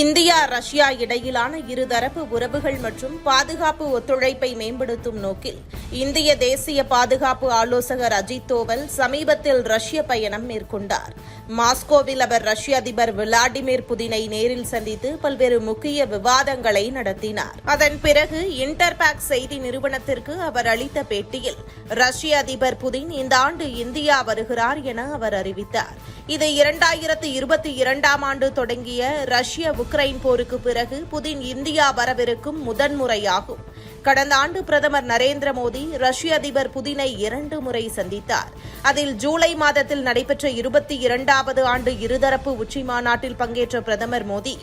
India Russia இடையிலான இருதரப்பு உறவுகள் மற்றும் பாதுகாப்பு ஒத்துழைப்பை மேம்படுத்தும் நோக்கில் இந்திய தேசிய பாதுகாப்பு ஆலோசகர் அஜித் தோவல் சமீபத்தில் ரஷ்ய பயணம் மேற்கொண்டார். மாஸ்கோவில் அவர் ரஷ்ய அதிபர் விளாடிமிர் புதினை நேரில் சந்தித்து பல்வேறு முக்கிய விவாதங்களை நடத்தினார். அதன் பிறகு இன்டர்பேக் செய்தி நிறுவனத்திற்கு அவர் அளித்த பேட்டியில் ரஷ்ய அதிபர் புதின் இந்த ஆண்டு இந்தியா வருகிறார் என அவர் அறிவித்தார். இது இரண்டாயிரத்து இருபத்தி இரண்டாம் ஆண்டு தொடங்கிய ரஷ்ய உக்ரைன் போருக்கு பிறகு புதின் இந்தியா வரவிருக்கும் முதன்முறையாகும். கடந்த ஆண்டு பிரதமர் நரேந்திர மோடி ரஷ்ய அதிபர் புதினை இரண்டு முறை சந்தித்தார். அதில் ஜூலை மாதத்தில் நடைபெற்ற இருபத்தி இரண்டாவது ஆண்டு இருதரப்பு உச்சி மாநாட்டில் பங்கேற்ற பிரதமர் மோடி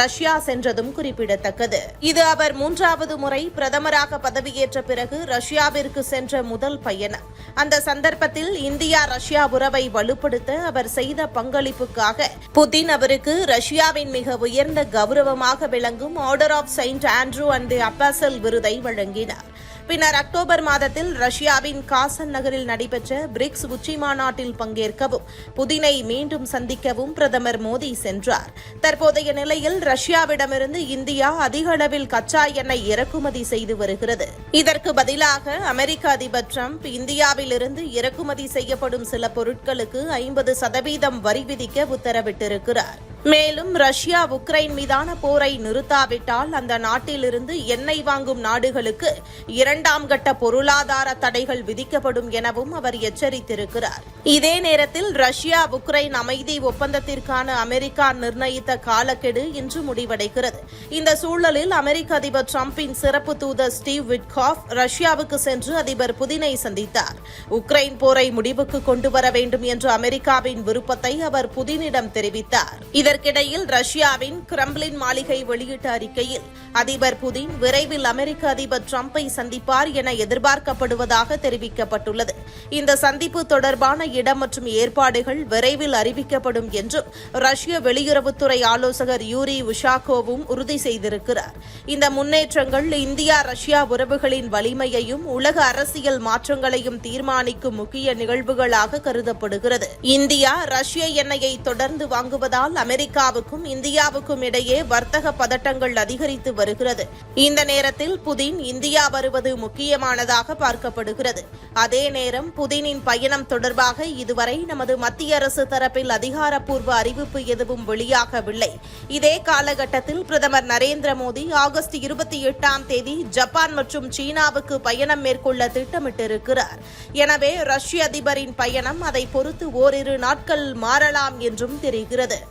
ரஷ்யா சென்றதும் குறிப்பிடத்தக்கது. இது அவர் மூன்றாவது முறை பிரதமராக பதவியேற்ற பிறகு ரஷ்யாவிற்கு சென்ற முதல் பயணம். அந்த சந்தர்ப்பத்தில் இந்தியா ரஷ்யா உறவை வலுப்படுத்த அவர் செய்த பங்களிப்புக்காக புதின் அவருக்கு ரஷ்யாவின் மிக உயர்ந்த கௌரவமாக விளங்கும் order of saint Andrew and the apostle விருதை வழங்கினார். பின்னர் அக்டோபர் மாதத்தில் ரஷ்யாவின் காசன் நகரில் நடைபெற்ற பிரிக்ஸ் உச்சிமாநாட்டில் பங்கேற்கவும் புதினை மீண்டும் சந்திக்கவும் பிரதமர் மோடி சென்றார். தற்போதைய நிலையில் ரஷ்யாவிடமிருந்து இந்தியா அதிக அளவில் கச்சா எண்ணெய் இறக்குமதி செய்து வருகிறது. இதற்கு பதிலாக அமெரிக்க அதிபர் டிரம்ப் இந்தியாவிலிருந்து இறக்குமதி செய்யப்படும் சில பொருட்களுக்கு ஐம்பது சதவீதம் வரி விதிக்க உத்தரவிட்டிருக்கிறார். மேலும் ரஷ்யா உக்ரைன் மீதான போரை நிறுத்தாவிட்டால் அந்த நாட்டிலிருந்து எண்ணெய் வாங்கும் நாடுகளுக்கு இரண்டாம் கட்ட பொருளாதார தடைகள் விதிக்கப்படும் எனவும் அவர் எச்சரித்திருக்கிறார். இதே நேரத்தில் ரஷ்யா உக்ரைன் அமைதி ஒப்பந்தத்திற்கான அமெரிக்கா நிர்ணயித்த காலக்கெடு இன்று முடிவடைகிறது. இந்த சூழலில் அமெரிக்க அதிபர் டிரம்பின் சிறப்பு தூதர் ஸ்டீவ் விட்காஃப் ரஷ்யாவுக்கு சென்று அதிபர் புதினை சந்தித்தார். உக்ரைன் போரை முடிவுக்கு கொண்டு வர வேண்டும் என்ற அமெரிக்காவின் விருப்பத்தை அவர் புதினிடம் தெரிவித்தார். இதற்கிடையில் ரஷ்யாவின் கிரம்லின் மாளிகை வெளியிட்ட அறிக்கையில் அதிபர் புதின் விரைவில் அமெரிக்க அதிபர் டிரம்பை சந்திப்பார் என எதிர்பார்க்கப்படுவதாக தெரிவிக்கப்பட்டுள்ளது. இந்த சந்திப்பு தொடர்பான இடம் மற்றும் ஏற்பாடுகள் விரைவில் அறிவிக்கப்படும் என்றும் ரஷ்ய வெளியுறவுத்துறை ஆலோசகர் யூரி உஷாகோவும் உறுதி செய்திருக்கிறார். இந்த முன்னேற்றங்கள் இந்தியா ரஷ்யா உறவுகளின் வலிமையையும் உலக அரசியல் மாற்றங்களையும் தீர்மானிக்கும் முக்கிய நிகழ்வுகளாக கருதப்படுகிறது. இந்தியா ரஷ்ய எண்ணெயை தொடர்ந்து வாங்குவதால் அமெரிக்காவுக்கும் இந்தியாவுக்கும் இடையே வர்த்தக பதட்டங்கள் அதிகரித்து வருகிறது. இந்த நேரத்தில் புதின் இந்தியா வருவது முக்கியமானதாக பார்க்கப்படுகிறது. அதே நேரம் புதினின் பயணம் தொடர்பாக இதுவரை நமது மத்திய அரசு தரப்பில் அதிகாரப்பூர்வ அறிவிப்பு எதுவும் வெளியாகவில்லை. இதே காலகட்டத்தில் பிரதமர் நரேந்திர மோடி ஆகஸ்ட் இருபத்தி எட்டாம் தேதி ஜப்பான் மற்றும் சீனாவுக்கு பயணம் மேற்கொள்ள திட்டமிட்டிருக்கிறார். எனவே ரஷ்ய அதிபரின் பயணம் அதை பொறுத்து ஓரிரு நாட்கள் மாறலாம் என்றும் தெரிகிறது.